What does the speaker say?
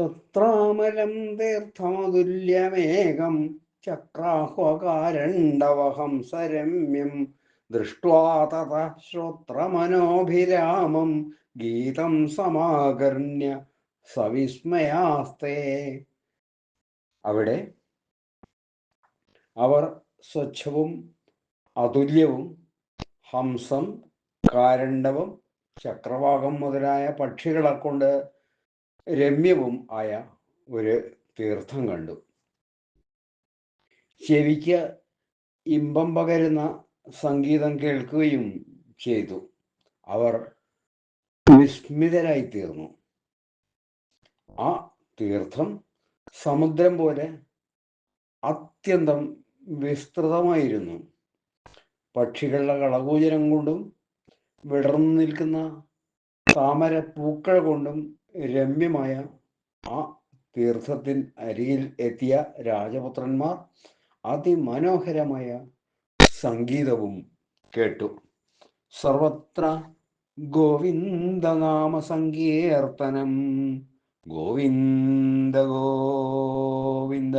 തത്രാമലം തീർത്ഥമതുല്യമേകം ചക്രാഹ്വകാരണ്ടവഹം സരമ്യം ശ്രോത്രമനോഭിരാമം ഗീതം സമാകർണ്യ സവിസ്മയാസ്തേ. അവിടെ അവർ സ്വച്ഛവും അതുല്യവും ഹംസം കാരണ്ടവും ചക്രവാകം മുതലായ പക്ഷികളെ കൊണ്ട് രമ്യവും ആയ ഒരു തീർത്ഥം കണ്ടു. ചെവിക്ക് ഇമ്പം പകരുന്ന സംഗീതം കേൾക്കുകയും ചെയ്തു. അവർ വിസ്മിതരായി തീർന്നു ആ തീർത്ഥം സമുദ്രം പോലെ അത്യന്തം വിസ്തൃതമായിരുന്നു. പക്ഷികളുടെ കളകൂചനം കൊണ്ടും വിടർന്നു നിൽക്കുന്ന താമര പൂക്കൾ കൊണ്ടും രമ്യമായ ആ തീർത്ഥത്തിൻ അരികിൽ എത്തിയ രാജപുത്രന്മാർ അതിമനോഹരമായ സംഗീതവും കേട്ടു. സർവത്ര ഗോവിന്ദനാമ സങ്കീർത്തനം ഗോവിന്ദ ഗോവിന്ദ.